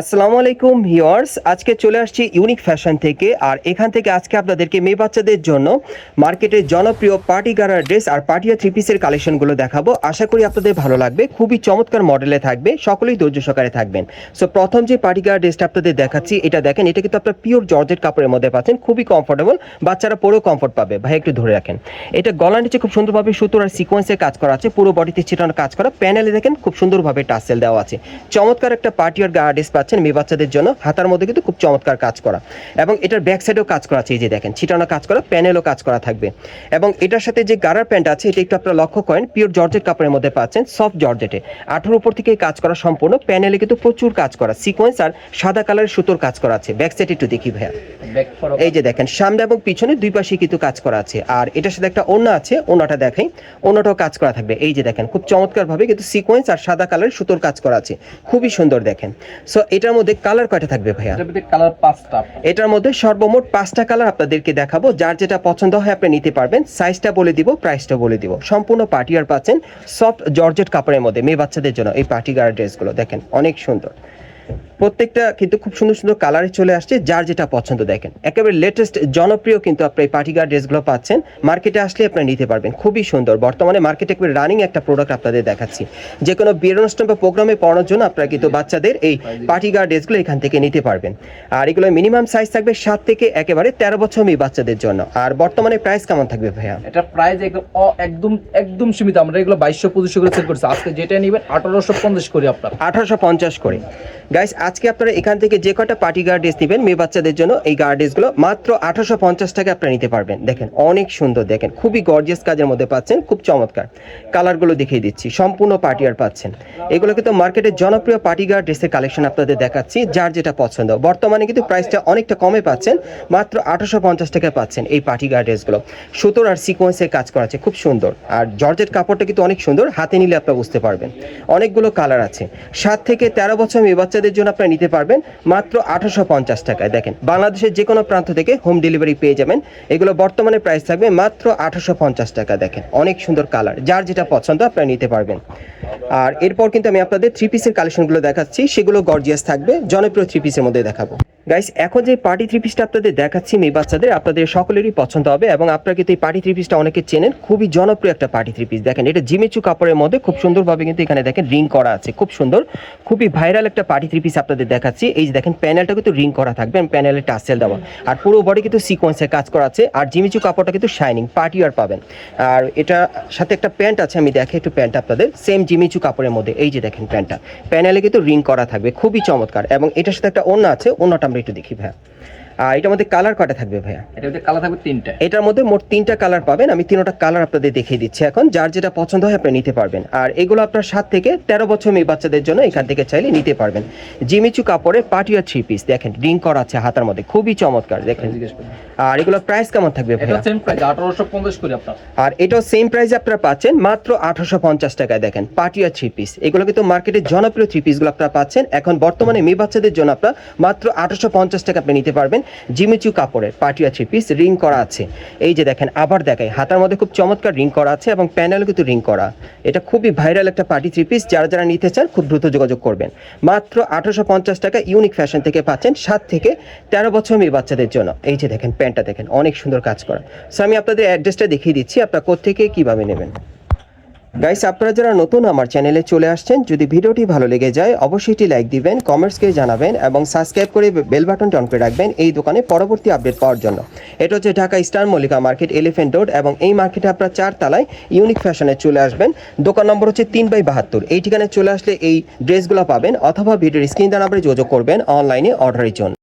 আসসালামু আলাইকুম ভিউয়ার্স, আজকে চলে আসছি ইউনিক ফ্যাশন থেকে, আর এখান থেকে আজকে আপনাদেরকে মেয়ে বাচ্চাদের জন্য মার্কেটের জনপ্রিয় পার্টি গারার ড্রেস আর পার্টিয়া থ্রি পিসের কালেকশনগুলো দেখাবো। আশা করি আপনাদের ভালো লাগবে, খুবই চমৎকার মডেলে থাকবে, সকলেই ধৈর্য সহকারে থাকবেন। সো প্রথম যে পার্টি গারার ড্রেসটা আপনাদের দেখাচ্ছি, এটা দেখেন, এটা কিন্তু আপনার পিওর জর্জেট কাপড়ের মধ্যে পাচ্ছেন, খুবই কমফোর্টেবল বাচ্চারা পরেও কমফোর্ট পাবে। ভাই, একটু ধরে রাখেন। এটা গলা নিচে খুব সুন্দরভাবে সুতোর আর সিকোয়েন্সে কাজ করা আছে, পুরো বডিতে ছিটানো কাজ করা প্যানেলে দেখেন, খুব সুন্দরভাবে টাসেল দেওয়া আছে। চমৎকার একটা পার্টি আর গার্ড ড্রেস পাচ্ছেন মেয়ে বাচ্চাদের জন্য। হাতার মধ্যে কিন্তু খুব চমৎকার কাজ করা। এবং এটার ব্যাক সাইডেও কাজ করা আছে এই যে দেখেন ছিটানো কাজ করা প্যানেলও কাজ করা থাকবে। এবং এটার সাথে যে গারার প্যান্ট আছে এটা একটু আপনারা লক্ষ্য করেন পিওর জর্জেট কাপড়ের মধ্যে পাচ্ছেন সফট জর্জেটে আঠারোর উপর থেকে কাজ করা সম্পূর্ণ প্যানেলে কিন্তু প্রচুর কাজ করা। সিকোয়েন্স আর সাদা কালারের সুতোর কাজ করা আছে। ব্যাক সাইড একটু দেখি ভাইয়া। এই যে দেখেন সামনে এবং পিছনে দুই পাশে কিন্তু কাজ করা আছে। আর এটার সাথে একটা ওড়না আছে ওড়নাটা দেখাই। ওড়নাটাও কাজ করা থাকবে। এই যে দেখেন খুব চমৎকার ভাবে কিন্তু সিকোয়েন্স আর সাদা কালারের সুতোর কাজ করা আছে। খুবই সুন্দর দেখেন। সো এটার মধ্যে কালার কয়টা থাকবে ভাইয়া? এটার মধ্যে কালার পাঁচটা। এটার মধ্যে সর্বমোট পাঁচটা কালার আপনাদেরকে দেখাবো। যার যেটা পছন্দ হয় আপনি নিতে পারবেন। সাইজটা বলে দিব প্রাইসটা বলে দিব। সম্পূর্ণ পার্টি আর পাচ্ছেন সফট জর্জেট কাপড়ের মধ্যে মেয়ে বাচ্চাদের জন্য এই পার্টি গার্ড ড্রেসগুলো। দেখেন অনেক সুন্দর। প্রত্যেকটা কিন্তু খুব সুন্দর সুন্দর কালারে চলে আসছে যার যেটা পছন্দ দেখেন। একেবারে লেটেস্ট জনপ্রিয় কিন্তু আপনি এই পার্টি গার্ড ড্রেসগুলো পাচ্ছেন। মার্কেটে আসলে আপনি নিতে পারবেন খুবই সুন্দর। বর্তমানে মার্কেটে একেবারে রানিং একটা প্রোডাক্ট আপনাদের দেখাচ্ছি। যে কোনো বিয়ের অনুষ্ঠান বা প্রোগ্রামে পড়ানোর জন্য আপনারা কিন্তু বাচ্চাদের এই পার্টিগার ড্রেসগুলো এখান থেকে নিতে পারবেন। আর এগুলো মিনিমাম সাইজ থাকবে সাত থেকে একেবারে তেরো বছর মেয়ে বাচ্চাদের জন্য। আর বর্তমানে প্রাইস কেমন থাকবে ভাইয়া? এটা প্রাইস একদম একদম একদম সীমিত। আমরা এগুলো বাইশশো পঁচিশশো করে সেল করছি। আজকে যেটা নেবেন আঠারোশো পঞ্চাশ করি আপনার। আঠারোশো পঞ্চাশ করে। গাইস আজকে আপনারা এখান থেকে যে কটা পার্টি গার্ড ড্রেস নেবেন, মেয়ে বাচ্চাদের জন্য এই গার্ড ড্রেসগুলো মাত্র আঠারোশো পঞ্চাশ টাকা আপনারা নিতে পারবেন। দেখেন, অনেক সুন্দর, দেখেন, খুবই গর্জিয়াস কাজের মধ্যে পাচ্ছেন, খুব চমৎকার। কালারগুলো দেখিয়ে দিচ্ছি, সম্পূর্ণ পার্টি আর পাচ্ছেন। এগুলো কিন্তু মার্কেটের জনপ্রিয় পার্টি গার্ড ড্রেসের কালেকশন আপনাদের দেখাচ্ছি, যার যেটা পছন্দ। বর্তমানে কিন্তু প্রাইসটা অনেকটা কমে পাচ্ছেন, মাত্র আঠারোশো পঞ্চাশ টাকায় পাচ্ছেন এই পার্টি গার্ড ড্রেসগুলো সুতোর আর সিকোয়েন্সের কাজ করা আছে, খুব সুন্দর। আর জর্জেট কাপড়টা কিন্তু অনেক সুন্দর, হাতে নিলে আপনারা বুঝতে পারবেন। অনেকগুলো কালার আছে। সাত থেকে তেরো বছর মেয়ে বাচ্চাদের জন্য আপনারা নিতে পারবেন মাত্র আঠারোশো পঞ্চাশ টাকায়। দেখেন, বাংলাদেশের যে কোনো প্রান্ত থেকে হোম ডেলিভারি পেয়ে যাবেন। এগুলো বর্তমানে প্রাইস থাকবে মাত্র আঠারোশো পঞ্চাশ টাকা, দেখেন। অনেক সুন্দর কালার যার যেটা পছন্দ আপনারা নিতে পারবেন। আর এরপর কিন্তু আমি আপনাদের থ্রি পিসের কালেকশনগুলো দেখাচ্ছি, সেগুলো গর্জিয়াস থাকবে, জনপ্রিয় থ্রি পিসের মধ্যে দেখাবো। গাইস এখন যে পার্টি থ্রি পিসটা আপনাদের দেখাচ্ছি, মেয়ে বাচ্চাদের, আপনাদের সকলেরই পছন্দ হবে এবং আপনারা কিন্তু এই পার্টি থ্রি পিসটা অনেকে চেনেন, খুবই জনপ্রিয় একটা পার্টি থ্রি পিস দেখেন, এটা জিমেচু কাপড়ের মধ্যে খুব সুন্দরভাবে কিন্তু এখানে দেখেন রিং করা আছে, খুব সুন্দর, খুবই ভাইরাল একটা পার্টি থ্রি পিস আপনাদের দেখাচ্ছি। এই যে দেখেন প্যানেলটা কিন্তু রিং করা থাকবে প্যানেলে টাসেল দেওয়া। আর পুরো বডি কিন্তু সিকোয়েন্সের কাজ করা আছে, আর জিমিচু কাপড়টা কিন্তু শাইনিং পার্টি আর পাবেন। আর এটা সাথে একটা প্যান্ট আছে, আমি দেখে একটু প্যান্ট আপনাদের সেম জিমিচু কাপড়ের মধ্যে, এই যে দেখেন প্যান্টটা প্যানেলে কিন্তু রিং করা থাকবে, খুবই চমৎকার। এবং এটার সাথে একটা অন্য আছে অন্যটা আমরা একটু দেখি, ভাইয়া। এটার মধ্যে কালার কটা থাকবে ভাইয়া? এটার মধ্যে কালার থাকবে তিনটা। এটার মধ্যে মোট তিনটা কালার পাবেন। আমি তিনটা কালার আপনাদের দেখিয়ে দিচ্ছি এখন। যার যেটা পছন্দ হয় আপনি নিতে পারবেন। আর এগুলো আপনার সাত থেকে তেরো বছর মেয়ে বাচ্চাদের জন্য এখান থেকে চাইলে নিতে পারবেন। জিমিচু কাপড়ের পাটিয়া থ্রি পিস দেখেন রিং করা আছে হাতার মধ্যে। খুবই চমৎকার দেখেন। আর এগুলো প্রাইস কেমন থাকবে ভাইয়া? আর এটাও সেম প্রাইসে আপনারা পাচ্ছেন মাত্র আঠারোশো পঞ্চাশ টাকায় দেখেন। পাটিয়া থ্রি পিস এগুলো কিন্তু মার্কেটের জনপ্রিয় থ্রি পিসগুলো আপনারা পাচ্ছেন। এখন বর্তমানে মেয়ে বাচ্চাদের জন্য আপনারা মাত্র আঠারোশো পঞ্চাশ টাকা আপনি নিতে পারবেন। জিমিচু কাপড়ের পাটিয়া থ্রি পিস রিং করা আছে। এই যে দেখেন, আবার দেখাই। হাতার মধ্যে খুব চমৎকার রিং করা আছে এবং প্যানেলও কিন্তু রিং করা। এটা খুবই ভাইরাল একটা পার্টি থ্রি পিস যারা যারা নিতে চান, খুব দ্রুত যোগাযোগ করবেন। মাত্র আঠারোশো পঞ্চাশ টাকা ইউনিক ফ্যাশন থেকে পাচ্ছেন সাত থেকে তেরো বছর মেয়ে বাচ্চাদের জন্য। এই যে দেখেন, প্যান্টটা দেখেন, অনেক সুন্দর কাজ করা। সো আমি আপনাদের অ্যাড্রেসটা দেখিয়ে দিচ্ছি। আপনারা কোথেকে কীভাবে নেবেন? গাইস আপনারা যারা নতুন আমার চ্যানেলে চলে আসছেন, যদি ভিডিওটি ভালো লেগে যায়, অবশ্যই এটি লাইক দিবেন কমেন্টসকে জানাবেন, এবং সাবস্ক্রাইব করে বেল বাটনটি অন করে রাখবেন এই দোকানে পরবর্তী আপডেট পাওয়ার জন্য। এটা হচ্ছে Dhaka star Mallika market elephant road এবং এই মার্কেটে আপনারা চার তালায় ইউনিক ফ্যাশনে চলে আসবেন। দোকান নম্বর হচ্ছে তিন বাই বাহাত্তর। এই ঠিকানায় চলে আসলে এই ড্রেসগুলো পাবেন, অথবা ভিডিওর স্ক্রিন দ্বারা যোগাযোগ করবেন অনলাইনে অর্ডারের জন্য।